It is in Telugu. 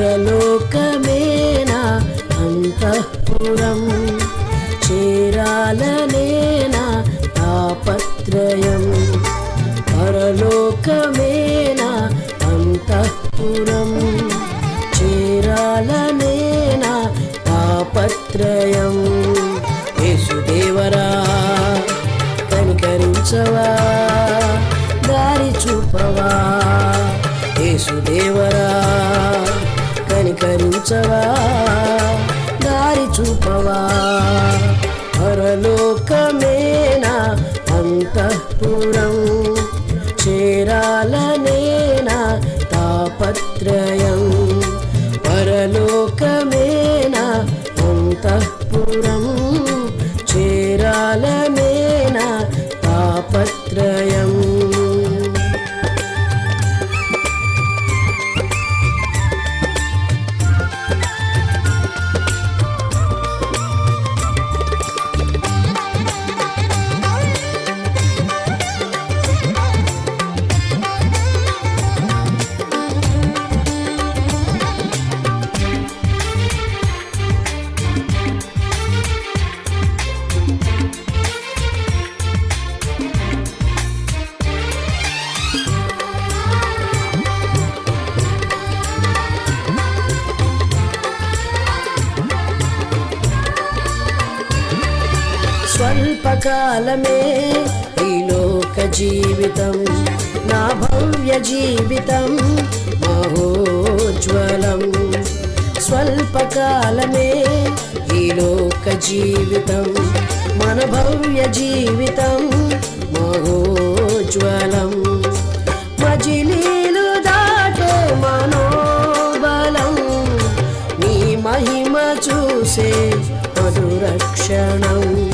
పరలోకమేనా? అంతఃపురం చేరాలనేనా? తాపత్రయం పరలోకమేనా? అంతఃపురం చేరాలనేనా? తాపత్రయం యేసుదేవరా కనికరించవా దారి చూపవా? యేసుదేవరా కనికరించవా దారి చూపవా? పరలోకమేనా అంతఃపురం? చేరాలనేనా తాపత్రయం? పరలోకమేనా అంతఃపురం? చేరాలనేనా తాపత్రయం? స్వల్పకాలమే ఈ లోక జీవితం నా భవ్య జీవితం మహోజ్వలం. స్వల్పకాలమే ఈ లోక జీవితం మన భవ్య జీవితం మహోజ్వలం. మజిలీలు దాటే మనోబలం నీ మహిమ చూసే మధురక్షణం.